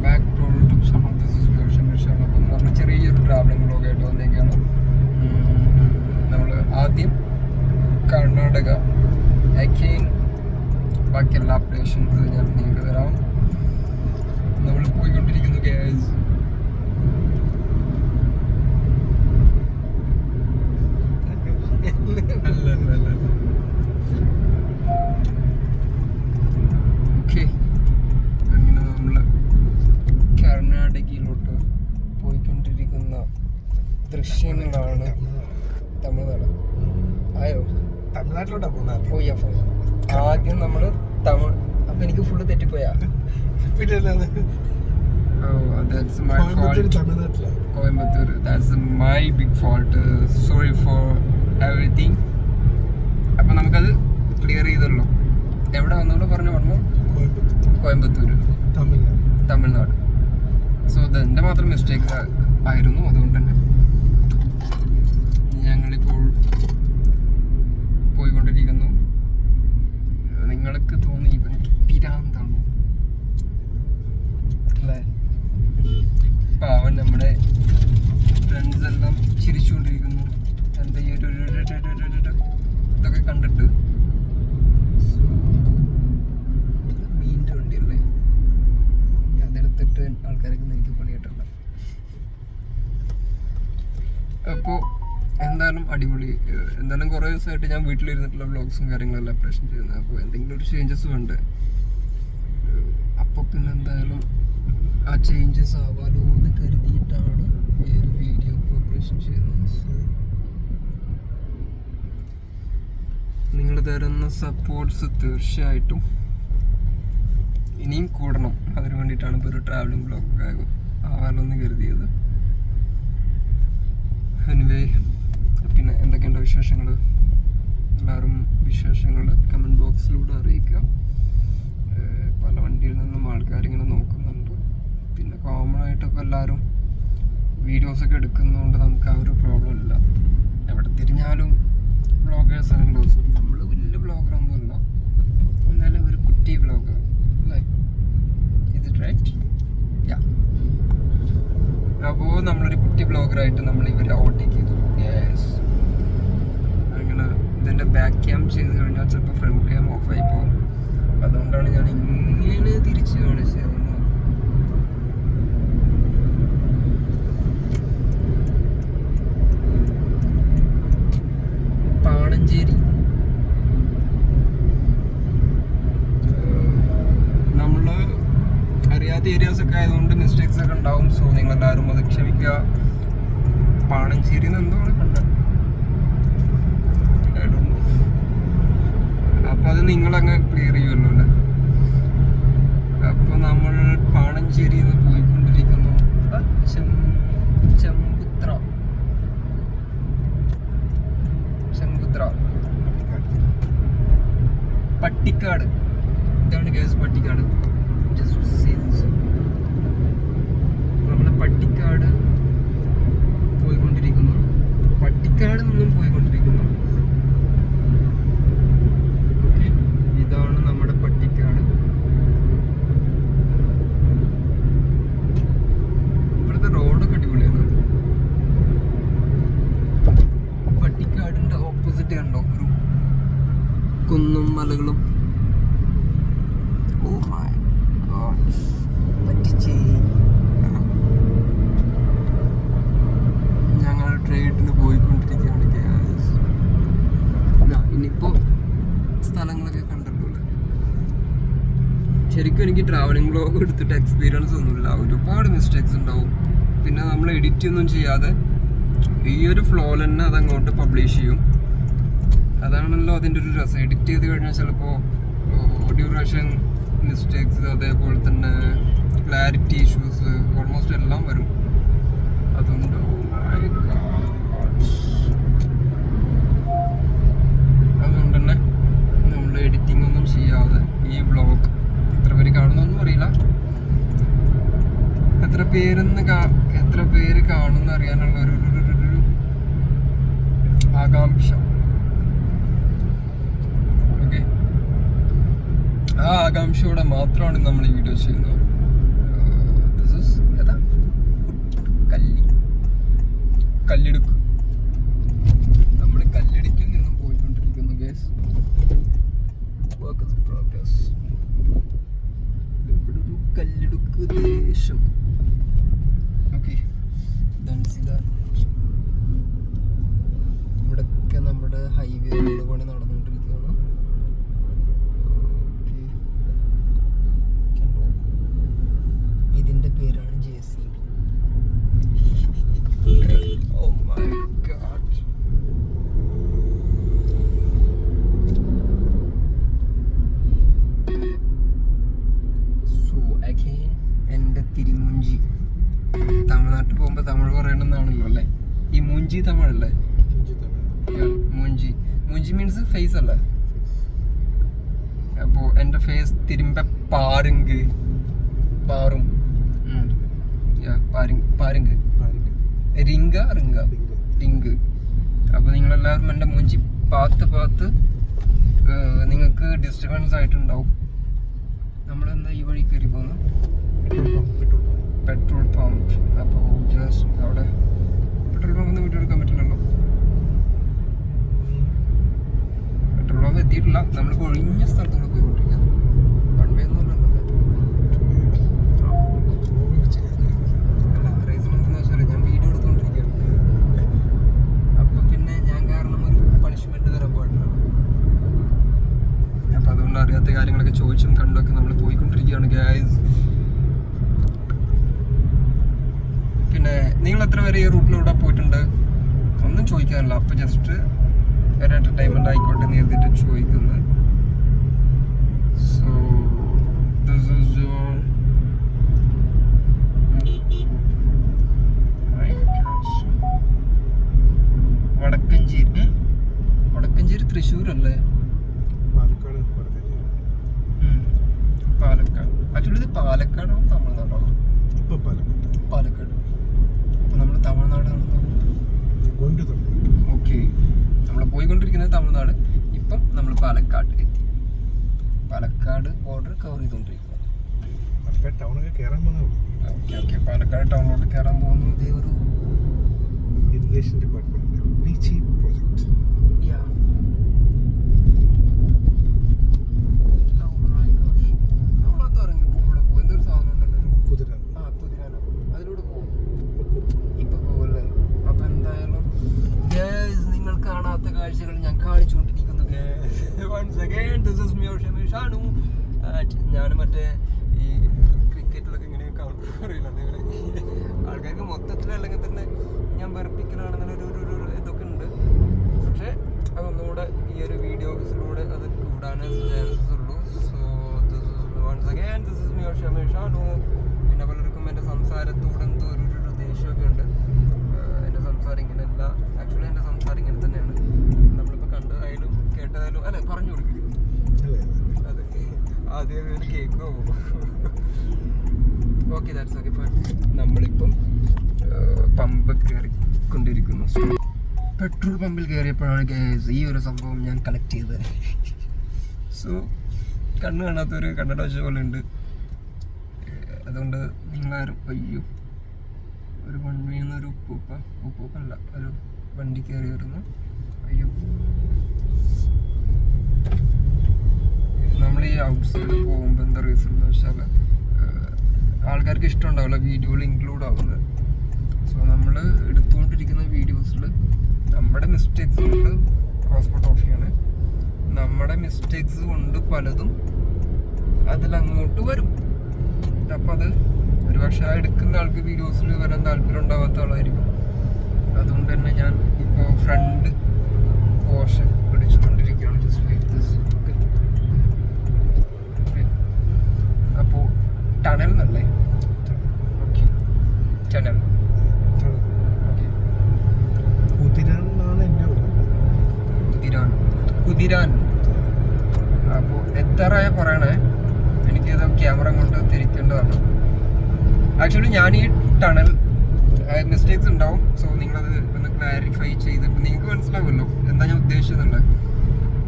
Back to tips is version വിഷയമാണ് അപ്പം നമ്മൾ ചെറിയൊരു ട്രാവലിംഗ് വ്ളോഗ് ആയിട്ട് വന്നേക്കാണ്. നമ്മൾ ആദ്യം കർണാടക അക്കെയിൻ ബാക്കി എല്ലാ അപ്ഡേഷൻസ് ഞാൻ നിങ്ങൾക്ക് തരാം നമ്മൾ പോയിക്കൊണ്ടിരിക്കുന്നു ഗ്യാസ് അല്ല അല്ല അല്ല. കർണാടകയിലോട്ട് പോയിക്കൊണ്ടിരിക്കുന്ന ദൃശ്യങ്ങളാണ് തമിഴ്നാട്. ആയോ? തമിഴ്നാട്ടിലോട്ടാ പോകുന്നത് അപ്പം ആദ്യം നമ്മൾ തമിഴ് അപ്പൊ എനിക്ക് ഫുള്ള് തെറ്റിപ്പോയാ? ഓ Coimbatore that's my big fault sorry for everything അപ്പം നമുക്കത് ക്ലിയർ ചെയ്തല്ലോ എവിടെ വന്നോളൂ? പറഞ്ഞു പറഞ്ഞു. കോയമ്പത്തൂർ കോയമ്പത്തൂർ തമിഴ്നാട്. തമിഴ്നാട്. സോ ഇതെന്റെ മാത്രം മിസ്റ്റേക്ക് ആയിരുന്നു. അതുകൊണ്ട് തന്നെ ഞങ്ങളിപ്പോൾ പോയിക്കൊണ്ടിരിക്കുന്നു. നിങ്ങൾക്ക് തോന്നി ഇവൻ പിരാന്താണ്. അല്ലേ? നമ്മുടെ ഫ്രണ്ട്സ് എല്ലാം ചിരിച്ചുകൊണ്ടിരിക്കുന്നു. എന്താ ഈ ഒരു- ഇതൊക്കെ കണ്ടിട്ട്. അപ്പോൾ എന്തായാലും അടിപൊളി. എന്തായാലും കുറേ ദിവസമായിട്ട് ഞാൻ വീട്ടിലിരുന്നിട്ടുള്ള വ്ളോഗ്സും കാര്യങ്ങളെല്ലാം അപ്രേഷൻ ചെയ്യുന്നത് അപ്പോൾ എന്തെങ്കിലും ഒരു ചേഞ്ചസ് ഉണ്ട്. അപ്പോൾ പിന്നെ എന്തായാലും ആ ചേഞ്ചസ് ആവാലോ എന്ന് കരുതിയിട്ടാണ് ഈ ഒരു വീഡിയോ പ്രിപ്പറേഷൻ ചെയ്യുന്നത്. സോ നിങ്ങൾ തരുന്ന സപ്പോർട്ട്സ് തീർച്ചയായിട്ടും ഇനിയും കൂടണം. അതിനു വേണ്ടിയിട്ടാണ് ഇപ്പോൾ ഒരു ട്രാവലിംഗ് ബ്ലോഗ് ആവാലോ എന്ന് കരുതിയത്. എനിവേ പിന്നെ എന്തൊക്കെയുണ്ട് വിശേഷങ്ങൾ എല്ലാവരും വിശേഷങ്ങൾ കമന്റ് ബോക്സിലൂടെ അറിയിക്കുക. പല വണ്ടിയിൽ നിന്നും ആൾക്കാരിങ്ങനെ നോക്കുന്നുണ്ട്. പിന്നെ കോമൺ ആയിട്ടൊക്കെ എല്ലാവരും വീഡിയോസൊക്കെ എടുക്കുന്നതുകൊണ്ട് നമുക്ക് ആ ഒരു പ്രോബ്ലം ഇല്ല. എവിടെ തിരിഞ്ഞാലും ബ്ലോഗേഴ്സ് ആണല്ലോ നമ്മൾ വലിയ ബ്ലോഗറൊന്നുമല്ല എന്നാലും ഒരു കുട്ടി ബ്ലോഗർ അല്ലേ? ഇത് റൈറ്റ് അപ്പോൾ നമ്മളൊരു കുട്ടി ബ്ലോഗറായിട്ട് നമ്മൾ ഇവരെ ഓവർടേക്ക് ചെയ്തു. യെസ് അങ്ങനെ ഇതിന്റെ ബാക്ക് ക്യാം ചെയ്ത് കഴിഞ്ഞാൽ ചിലപ്പോൾ ഫ്രണ്ട് ക്യാം ഓഫായി പോകും. അതുകൊണ്ടാണ് ഞാൻ ഇങ്ങനെ തിരിച്ച് കാണിച്ചത്. പാണഞ്ചേരി നമ്മൾ അറിയാത്ത ഏരിയാസ് ഒക്കെ ആയതുകൊണ്ട് മിസ്റ്റേക്സ് ഒക്കെ ഉണ്ടാവും. സോ നിങ്ങൾ എല്ലാവരും അത് ക്ഷമിക്കുക. പാണഞ്ചേരി എന്താണ് കണ്ടത് അപ്പൊ അത് നിങ്ങളങ്ങ് ക്ലിയർ ചെയ്യുമല്ലോ അല്ലേ? അപ്പൊ നമ്മൾ പാണഞ്ചേരി നിന്ന് പോയിക്കൊണ്ടിരിക്കുന്നു ചെമ്പുത്ര. ചെമ്പുത്ര. പട്ടിക്കാട്. ഇതാണ് കേസ് പട്ടിക്കാട്. പട്ടിക്കാട് പോയിക്കൊണ്ടിരിക്കുന്നു. പട്ടിക്കാട് നിന്നും പോയിക്കൊണ്ടിരിക്കുന്നു Okay. ഇതാണ് നമ്മുടെ പട്ടിക്കാട് ഇവിടുത്തെ റോഡൊക്കെ അടിപൊളിയാണ് പട്ടിക്കാടിന്റെ ഓപ്പോസിറ്റ് കണ്ടോ ഒരു കുന്നും മലകളും ഓ മൈ ഗോഡ് പറ്റിച്ചേ ഞങ്ങൾ ട്രേഡിന് പോയിക്കൊണ്ടിരിക്കുകയാണ് guys. ദാ, ഇനിയിപ്പോ സ്ഥലങ്ങളൊക്കെ കണ്ടല്ലോ അല്ലേ? ശരിക്കും എനിക്ക് ട്രാവലിംഗ് ബ്ലോഗ് എടുത്തിട്ട് എക്സ്പീരിയൻസ് ഒന്നുമില്ല. ഒരുപാട് മിസ്റ്റേക്സ് ഉണ്ടാവും. പിന്നെ നമ്മൾ എഡിറ്റ് ഒന്നും ചെയ്യാതെ ഈ ഒരു ഫ്ലോ തന്നെ അതങ്ങോട്ട് പബ്ലിഷ് ചെയ്യും. അതാണല്ലോ അതിന്റെ ഒരു രസം. എഡിറ്റ് ചെയ്ത് കഴിഞ്ഞാൽ ചിലപ്പോൾ റേഷൻ മിസ്റ്റേക്സ് അതേപോലെ തന്നെ ക്ലാരിറ്റി ഇഷ്യൂസ് ഓൾമോസ്റ്റ് എല്ലാം വരും. അതുകൊണ്ട് oh അതുകൊണ്ട് തന്നെ നമ്മൾ എഡിറ്റിംഗ് ഒന്നും ചെയ്യാതെ ഈ വ്ളോഗ് എത്ര പേര് കാണുന്നൊന്നും അറിയില്ല. എത്ര പേരെന്ന് എത്ര പേര് കാണുന്ന അറിയാനുള്ള ഒരു ആകാംക്ഷ. ഓക്കെ ആ ആകാംക്ഷയോടെ മാത്രമാണ് നമ്മൾ ഈ വീഡിയോ ചെയ്യുന്നത്. Uh, ദിസ് കല്ലി. കല്ലിടുക്ക്. തമിഴ് അല്ലേ? ഈ മൂഞ്ചി തമിഴ്. അല്ലേ മൂഞ്ചി. മൂഞ്ചി മീൻസ് ഫേസ് അല്ലേ? അപ്പോ എന്റെ ഫേസ് തിരുമ്പ പാരുങ്ക്. പാറും. പാരുങ്ക് റിങ്ക റിങ്ക. റിങ്ക്. അപ്പോൾ നിങ്ങളെല്ലാവരും എന്റെ മൂഞ്ചി പാത്ത് പാത്ത് നിങ്ങൾക്ക് ഡിസ്റ്റർബൻസ് ആയിട്ടുണ്ടാവും. നമ്മളെന്താ ഈ വഴി കയറി പോകുന്നു പെട്രോൾ പമ്പ്. അപ്പോൾ ജസ്റ്റ് അവിടെ പെട്രോൾ പമ്പ് വീട്ടിൽ എടുക്കാൻ പറ്റില്ലല്ലോ. പെട്രോൾ പമ്പ് എത്തിയിട്ടില്ല. നമ്മൾ ഒഴിഞ്ഞ സ്ഥലത്തൂടെ പോയിക്കൊണ്ടിരിക്കുക വൺ വേ ഒന്നും അല്ല റീസൺ എന്താണെന്ന് വെച്ചാൽ ഞാൻ വീഡിയോ എടുത്തുകൊണ്ടിരിക്കുകയാണ് അപ്പം പിന്നെ ഞാൻ കാരണം ഒരു പണിഷ്മെന്റ് തരാൻ പാടില്ല അപ്പം അതുകൊണ്ട് അറിയാത്ത കാര്യങ്ങളൊക്കെ ചോദിച്ചും കണ്ടൊക്കെ നമ്മൾ പോയിക്കൊണ്ടിരിക്കുകയാണ് ഗ്യാസ് പിന്നെ നിങ്ങൾ എത്ര പേര് ഈ റൂട്ടിലൂടെ പോയിട്ടുണ്ട് ഒന്നും ചോദിക്കാനില്ല അപ്പം ജസ്റ്റ് ഒരു എന്റർടൈൻമെന്റ് ആയിക്കോട്ടെ എന്ന് എഴുതിയിട്ട് ചോദിക്കുന്നത് so this is Vadakkanchery. Vadakkanchery Thrissur അല്ലേ പാലക്കാട് പാലക്കാട്. ആക്ച്വലി ഇത് പാലക്കാടോ തമിഴ്നാടോ ഇപ്പൊ പാലക്കാട്. പാലക്കാട്. അപ്പൊ നമ്മൾ Tamil Nadu going to Tamil Nadu okay. നമ്മൾ പോയിക്കൊണ്ടിരിക്കുന്നത് തമിഴ്നാട്. ഇപ്പം നമ്മൾ പാലക്കാട് എത്തി. പാലക്കാട് ബോർഡർ കവർ ചെയ്തുകൊണ്ടിരിക്കുക ഓക്കെ ഓക്കെ. പാലക്കാട് ടൗണിലോട്ട് കയറാൻ പോകുന്നത് ഒരു ഇറിഗേഷൻ ഡിപ്പാർട്ട്മെന്റ് ബീച്ചി project Yeah. Oh my gosh. നമ്മളത് ഇറങ്ങി ഇപ്പൊ ഇവിടെ പോകും എന്തൊരു സാധനം ഉണ്ടല്ലോ ഒരു കുതിര ആ കുതിരാന അതിലൂടെ പോകും ഇപ്പൊ പോവല്ലേ അപ്പൊ എന്തായാലും guys, നിങ്ങൾ കാണാത്ത ഞാൻ once again this is Miyo Shanu ഞാൻ മറ്റേ ഈ ക്രിക്കറ്റിലൊക്കെ ഇങ്ങനെ അറിയില്ല. ആൾക്കാർക്ക് മൊത്തത്തിൽ അല്ലെങ്കിൽ തന്നെ ഞാൻ വെറുപ്പിക്കലാണെന്നുള്ള ഒരു ഒരു- ഇതൊക്കെ ഉണ്ട്. പക്ഷേ അതൊന്നുകൂടെ ഈ ഒരു വീഡിയോസിലൂടെ അത് കൂടാനേ ചാൻസസ് ഉള്ളൂ. So this is once again this is Miyo ഷമേ Shanu പിന്നെ പലർക്കും എന്റെ സംസാരത്തോടെ എന്തോ ഒരു ഒരു- ദേഷ്യമൊക്കെ ഉണ്ട്. എന്റെ സംസാരം ഇങ്ങനെയല്ല. ആക്ച്വലി എന്റെ സംസാരം ഇങ്ങനെ തന്നെയാണ്. കണ്ടതായാലും കേട്ടതായാലും അല്ലെ പറഞ്ഞു കൊടുക്കും. അതെ. ആദ്യം കേൾക്കുമോ ഓക്കെ ദാറ്റ്സ് ഓക്കെ ഫൈൻ നമ്മളിപ്പം പമ്പ് കയറിക്കൊണ്ടിരിക്കുന്നു പെട്രോൾ പമ്പിൽ കയറിയപ്പോഴാണ് ഗൈസ് ഈ ഒരു സംഭവം ഞാൻ കളക്ട് ചെയ്തത്. സോ കണ്ണ് കാണാത്തൊരു കണ്ണട വെച്ച പോലെ ഉണ്ട്. അതുകൊണ്ട് നിങ്ങളാരും അയ്യോ ഒരു വൺ വീന്ന് ഒരു ഉപ്പൂപ്പ ഉപ്പൂപ്പല്ല ഒരു വണ്ടി കയറി വരുന്നു. അയ്യോ. നമ്മൾ ഈ ഔട്ട് സൈഡ് പോകുമ്പോൾ എന്താ റീസൺ എന്ന് വെച്ചാൽ ആൾക്കാർക്ക് ഇഷ്ടമുണ്ടാവില്ല വീഡിയോയിൽ ഇൻക്ലൂഡ് ആവുന്നത്. സോ നമ്മൾ എടുത്തുകൊണ്ടിരിക്കുന്ന വീഡിയോസിൽ നമ്മുടെ മിസ്റ്റേക്സ് കൊണ്ട് പാസ്പോർട്ട് ഓഫ് നമ്മുടെ മിസ്റ്റേക്സ് കൊണ്ട് പലതും അതിലങ്ങോട്ട് വരും. അപ്പം അത് ഒരുപക്ഷെ ആ എടുക്കുന്ന ആൾക്ക് വീഡിയോസിൽ വരാൻ താല്പര്യം ഉണ്ടാവാത്ത ആളായിരിക്കും. അതുകൊണ്ട് തന്നെ ഞാൻ ഇപ്പോൾ ഫ്രണ്ട് പോർഷൻ പിടിച്ചുകൊണ്ടിരിക്കുകയാണ് ജസ്റ്റ് വെയിറ്റ് ദിസ് അപ്പോൾ ടണൽ എന്നല്ലേ? Okay tunnel. കുതിരാൻ അപ്പോൾ എത്രയ പറയണേ? എനിക്കിത് ക്യാമറ കൊണ്ട് തിരിക്കേണ്ടതാണ് ആക്ച്വലി ഞാൻ ഈ ടണൽ മിസ്റ്റേക്സ് ഉണ്ടാവും. സോ നിങ്ങളത് ഒന്ന് ക്ലാരിഫൈ ചെയ്തിട്ട് നിങ്ങൾക്ക് മനസ്സിലാവുമല്ലോ എന്താ ഞാൻ ഉദ്ദേശിച്ചതുള്ളത്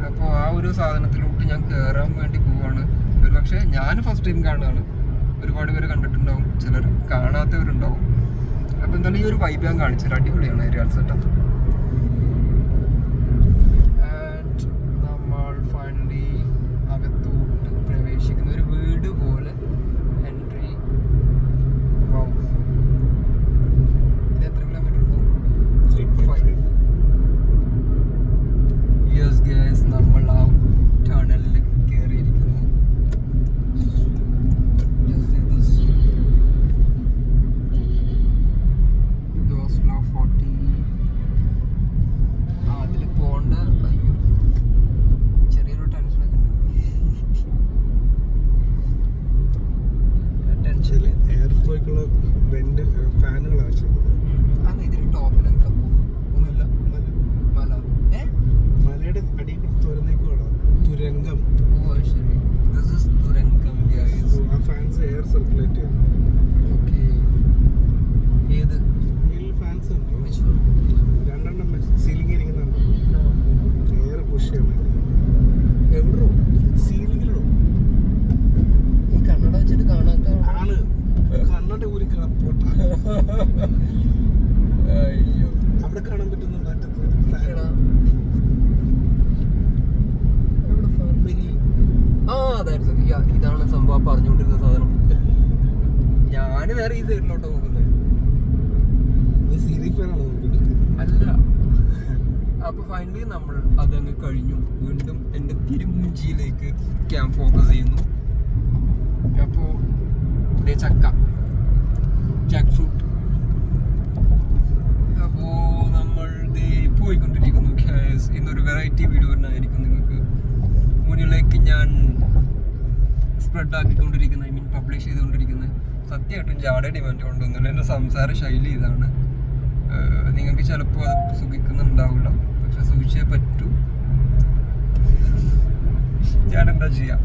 അപ്പോൾ ആ ഒരു സാധനത്തിലോട്ട് ഞാൻ കയറാൻ വേണ്ടി പോവാണ്. ഒരു പക്ഷേ ഞാൻ ഫസ്റ്റ് ടൈം കാണുകയാണ്. ഒരുപാട് പേര് കണ്ടിട്ടുണ്ടാവും. ചിലർ കാണാത്തവരുണ്ടാവും. അപ്പോൾ എന്തായാലും ഈ ഒരു വൈബ് ഞാൻ കാണിച്ചത് അടിപൊളിയാണ് ഏരിയ സെറ്റപ്പ് ആൻഡ് നമ്മൾ ഫൈനലി അകത്തോട്ട് പ്രവേശിക്കുന്ന ഒരു വീട് പോലെ എൻട്രി ഓഫ് ബോയ്ക്കുള്ള റെന്റ് ഫാനുകളാണ് വെച്ചിരിക്കുന്നത് അന്ന് ഇതിന് ടോപ്പിൽ എന്താ ഒന്നുമില്ല മല മല ഏ മലയുടെ അടിയിൽ കൂടി തുറന്നേക്കുവാണ് തുരങ്കം ഓ അത് ശരി ദിസ് ഇസ് ദുരങ്കം ഗൈസ് ആ ഫാൻസ് എയർ സർക്കുലേറ്റ് ചെയ്യുന്നു ഓക്കെ ഏത് മേലിൽ ഫാൻസ് ഉണ്ടോ Which one? രണ്ടെണ്ണം സീലിംഗ് ഇരിക്കുന്നുണ്ടോ എയർ പുഷ് ചെയ്യാൻ വേണ്ടി എവിടോ സീലിംഗിലോ ഈ കണ്ണട വെച്ചിട്ട് കാണാത്ത ആണ് കണ്ണട ഊരി പോട്ട അയ്യോ അവിടെ കാണാൻ പറ്റുന്നുണ്ട് അറ്റത്ത് എടാ. ഫാൻ എവിടെ fan? മേലിൽ ആ അതായിരുന്നു യാ, ഇതാണ് സംഭവം പറഞ്ഞുകൊണ്ടിരുന്ന സാധനം ഞാൻ നേരെ ഈ സൈഡിലോട്ട് നോക്കുന്നത് നീ സീലിംഗ് ഫാനാണ് നോക്കിയിട്ട് അല്ല ഫൈനലി നമ്മൾ അതങ്ങ് കഴിഞ്ഞു. വീണ്ടും എന്റെ തിരുമുഞ്ചിയിലേക്ക് ക്യാമ്പ് ഫോക്കസ് ചെയ്യുന്നു. അപ്പോൾ ദേ ചക്ക. ജാക്ക് ഫ്രൂട്ട് അപ്പോൾ നമ്മൾ ദേ പോയിക്കൊണ്ടിരിക്കുന്നു ഇന്നൊരു വെറൈറ്റി വീഡിയോ തന്നെയായിരിക്കും നിങ്ങൾക്ക് മുന്നിലേക്ക് ഞാൻ സ്പ്രെഡ് ആക്കിക്കൊണ്ടിരിക്കുന്നത് ഐ മീൻ പബ്ലിഷ് ചെയ്തുകൊണ്ടിരിക്കുന്നത്. സത്യമായിട്ടും ജാട ഡിമാൻഡ് കൊണ്ടുവന്നില്ല എന്റെ സംസാര ശൈലി ഇതാണ്. നിങ്ങൾക്ക് ചിലപ്പോൾ അത് സുഖിക്കുന്നുണ്ടാവില്ല. പക്ഷെ സൂക്ഷിച്ചേ പറ്റൂ. ഞാൻ എന്താ ചെയ്യാം?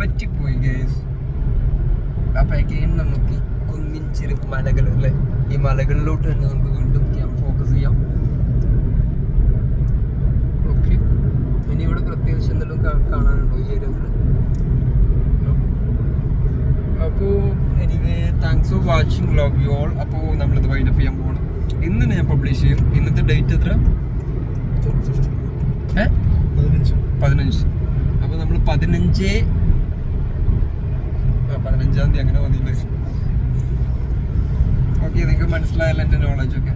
പറ്റിപ്പോയി ഗേസ് അപ്പോഴേക്കും നമുക്ക് കുന്നിൻ ചെറു മലകൾ അല്ലേ? ഈ മലകളിലോട്ട് തന്നെ നമുക്ക് വീണ്ടും ക്യാമ്പ് ഫോക്കസ് ചെയ്യാം. ഓക്കെ ഇനി ഇവിടെ പ്രത്യേകിച്ച് എന്തെങ്കിലും കാണാനുണ്ടോ ഈ ഏരിയയിൽ അപ്പോൾ anyway thanks for watching love you all അപ്പോൾ നമ്മളിത് വൈൻഡപ്പ് ചെയ്യാൻ പോകണം ഇന്ന് ഞാൻ പബ്ലിഷ് ചെയ്യും. ഇന്നത്തെ ഡേറ്റ് എത്ര? പതിനഞ്ച്. അപ്പോൾ നമ്മൾ പതിനഞ്ച് പതിനഞ്ചാം തീയതി അങ്ങനെ വന്നില്ലേ? ഓക്കെ നിങ്ങൾക്ക് മനസ്സിലായല്ലോ എന്റെ നോളജ് ഒക്കെ.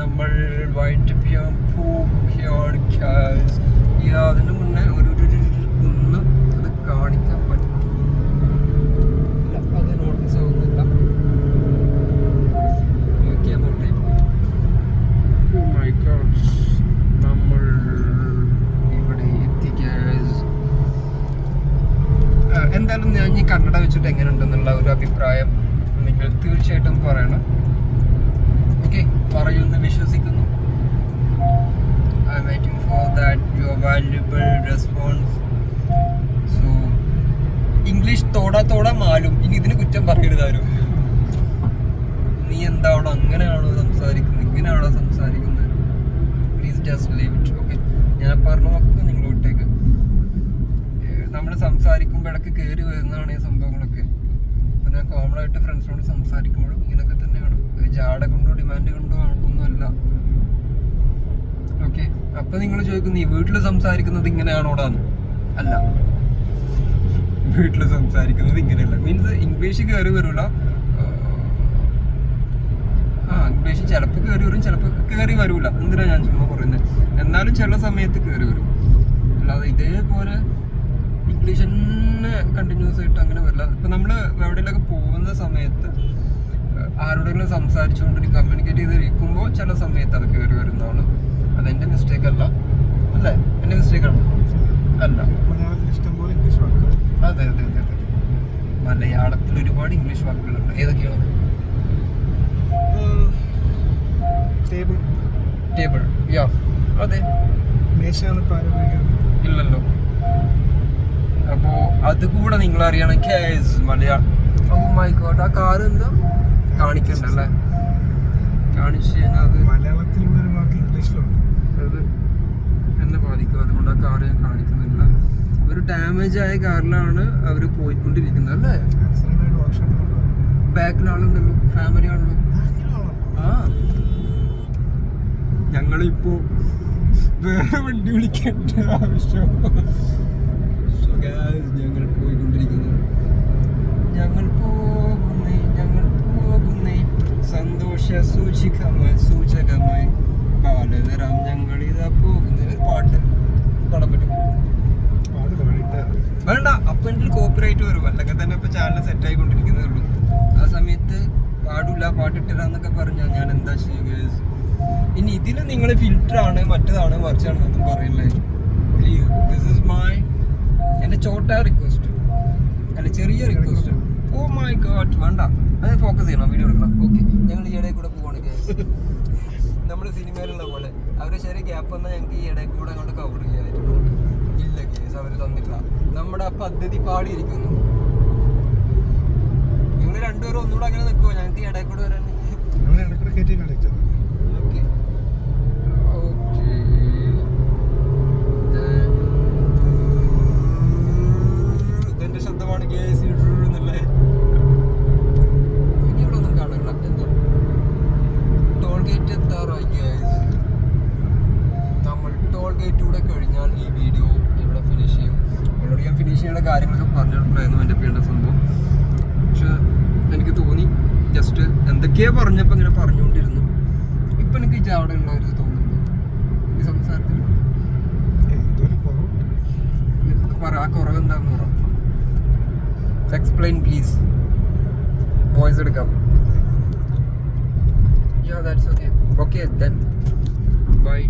നമ്മൾ guys. ഈ അതിന് മുന്നേ ഒരു കുന്ന് അത് കാണിക്കാൻ എന്തായാലും ഞാൻ ഈ കന്നഡ വെച്ചിട്ട് എങ്ങനെ ഉണ്ടെന്നുള്ള ഒരു അഭിപ്രായം നിങ്ങൾ തീർച്ചയായിട്ടും പറയണം. ഓക്കെ പറയുമെന്ന് വിശ്വസിക്കുന്നു. I waiting for that your valuable response so English തോടാ തോടാ മാലും. ഇനി ഇതിന് കുറ്റം പറയരുതാരും നീ എന്താണോ അങ്ങനെയാണോ സംസാരിക്കുന്നത് ഇങ്ങനെയാണോ സംസാരിക്കുന്നത്. Please just leave it okay ഞാൻ പറഞ്ഞു നിങ്ങൾ വിട്ടേക്ക് നമ്മൾ ഇടയ്ക്ക് കയറി വരുന്നതാണ് ഈ സംഭവങ്ങളൊക്കെ. അപ്പം ഞാൻ കോമൺ ആയിട്ട് ഫ്രണ്ട്സിനോട് സംസാരിക്കുമ്പോഴും ഇങ്ങനെയൊക്കെ തന്നെയാണ്. ഒരു ജാട കൊണ്ടോ ഡിമാൻഡ് കൊണ്ടോ ഒന്നുമല്ല ഓക്കെ അപ്പൊ നിങ്ങൾ ചോദിക്കുന്നു ഈ വീട്ടിൽ സംസാരിക്കുന്നത് ഇങ്ങനെയാണോടാന്ന് അല്ല. വീട്ടിൽ സംസാരിക്കുന്നത് ഇങ്ങനെയല്ല. മീൻസ് ഇംഗ്ലീഷ് കയറി വരില്ല ആ ഇംഗ്ലീഷ് ചിലപ്പോൾ കയറി വരും ചിലപ്പോൾ കയറി വരൂല. എന്തിനാ ഞാൻ ചുമ്മാ പറയുന്നത് എന്നാലും ചില സമയത്ത് കയറി വരും. അല്ലാതെ ഇതേപോലെ തന്നെ കണ്ടിന്യൂസ് ആയിട്ട് അങ്ങനെ വരില്ല. ഇപ്പം നമ്മൾ എവിടെയെങ്കിലൊക്കെ പോകുന്ന സമയത്ത് ആരോടെങ്കിലും സംസാരിച്ചുകൊണ്ട് കമ്മ്യൂണിക്കേറ്റ് ചെയ്തിരിക്കുമ്പോൾ ചില സമയത്ത് അത് കയറി വരുന്നതാണ്. അതെന്റെ മിസ്റ്റേക്ക് അല്ല. അല്ലേ? എന്റെ മിസ്റ്റേക്ക് ആണ്. അല്ല. ഇംഗ്ലീഷ് വാക്കുകൾ. അതെ അതെ അതെ അതെ മലയാളത്തിൽ ഒരുപാട് ഇംഗ്ലീഷ് വാക്കുകളുണ്ട്. ഏതൊക്കെയാണ്? ടേബിൾ ടേബിൾ യാ അതെ. മേശ ഇല്ലല്ലോ. അപ്പോ അത് കൂടെ നിങ്ങൾ അറിയണമെങ്കിൽ മലയാളം ഓ മൈ ഗോഡ് ആ കാർ എന്താ? കാണിക്കണ്ടല്ലേ? കാണിച്ചു കഴിഞ്ഞാൽ അത് മലയാളത്തിലുള്ള ഒരു വാക്ക് ഇംഗ്ലീഷിലുണ്ട്. അത് എന്നെ ബാധിക്കും. അതുകൊണ്ട് ആ കാർ ഞാൻ കാണിക്കുന്നില്ല. ഒരു ഡാമേജ് ആയ കാറിലാണ് അവർ പോയിക്കൊണ്ടിരിക്കുന്നത് അല്ലേ? ബാക്കിൽ ആളുണ്ടല്ലോ ഫാമിലി ആണല്ലോ? ആ. ഞങ്ങളിപ്പോ വേറെ വണ്ടി വിളിക്കേണ്ട ആവശ്യം. So guys, ഞങ്ങൾ പോയിക്കൊണ്ടിരിക്കുന്നു. ഞങ്ങൾ പോകുന്നേ ഞങ്ങൾ പോകുന്നേ സന്തോഷ സൂചികമായി സൂചകമായി. ബാലതരാം ഞങ്ങൾ ഇതാ പോകുന്ന പാട്ട്. പാടാൻ പറ്റും. വേണ്ട അപ്പൊ എനിക്ക് കോപ്പിറൈറ്റ് വരും. അല്ലെങ്കിൽ തന്നെ ഇപ്പൊ ചാനൽ സെറ്റ് ആയിക്കൊണ്ടിരിക്കുന്നേ ഉള്ളൂ. ആ സമയത്ത് പാടില്ല പാട്ടിട്ടിരാന്നൊക്കെ പറഞ്ഞാൽ ഞാൻ എന്താ ചെയ്യുക? ഇനി ഇതിന് നിങ്ങൾ ഫിൽറ്റർ ആണ് മറ്റേതാണ് മറിച്ചാണ് ഒന്നും പറയില്ലേ. പ്ലീസ് ദിസ് ഇസ് മൈ എന്റെ ചോട്ട റിക്വസ്റ്റ് അല്ല ചെറിയ റിക്വസ്റ്റ് ഓ മൈ ഗോഡ് വേണ്ട. അത് ഫോക്കസ് ചെയ്യണം വീഡിയോ എടുക്കണം. ഓക്കെ ഞങ്ങൾ ഈ ഇടയിൽ കൂടെ കേസ് നമ്മൾ സിനിമയിലുള്ള പോലെ. അവരെ ചെറിയ ഗ്യാപ്പ് വന്നാൽ ഞങ്ങൾക്ക് ഈ ഇടയിൽ കൂടെ അങ്ങോട്ട് കവർ ചെയ്യാമായിരുന്നു ഇല്ല കേസ് അവർ തന്നിട്ടില്ല. നമ്മുടെ ആ പദ്ധതി പാടിയിരിക്കുന്നു. ഞങ്ങൾ രണ്ടുപേരും ഒന്നുകൂടെ അങ്ങനെ നിൽക്കുമോ ഞങ്ങൾക്ക് ഈ ഇടയിൽ കൂടെ വരാൻ ശബ്ദമാണ് കേസ് എന്നല്ലേ ഇനി ഇവിടെ ഒന്നും കാണില്ല എന്തോ? ടോൾ ഗേറ്റ് എത്താറായി നമ്മൾ ടോൾ ഗേറ്റിലൂടെ കഴിഞ്ഞാൽ ഈ വീഡിയോ ഇവിടെ ഫിനിഷ് ചെയ്യും. ഓൾറെഡി ഞാൻ ഫിനിഷ് ചെയ്യേണ്ട കാര്യങ്ങളൊക്കെ പറഞ്ഞിട്ടുണ്ടായിരുന്നു എന്റെ പേരുടെ സംഭവം. പക്ഷെ എനിക്ക് തോന്നി ജസ്റ്റ് എന്തൊക്കെയോ പറഞ്ഞപ്പോൾ ഇങ്ങനെ പറഞ്ഞുകൊണ്ടിരുന്നു. ഇപ്പം എനിക്ക് ഈ അവിടെ ഉണ്ടായിരുന്നു തോന്നുന്നു. ഈ സംസാരത്തിൽ. എന്തോ ഒരു കുറവുണ്ട്. പറ ആ കുറവ് എന്താന്ന് പറ. എക്സ്പ്ലെയിൻ പ്ലീസ് വോയിസ് എടുക്കാം yeah that's okay okay then bye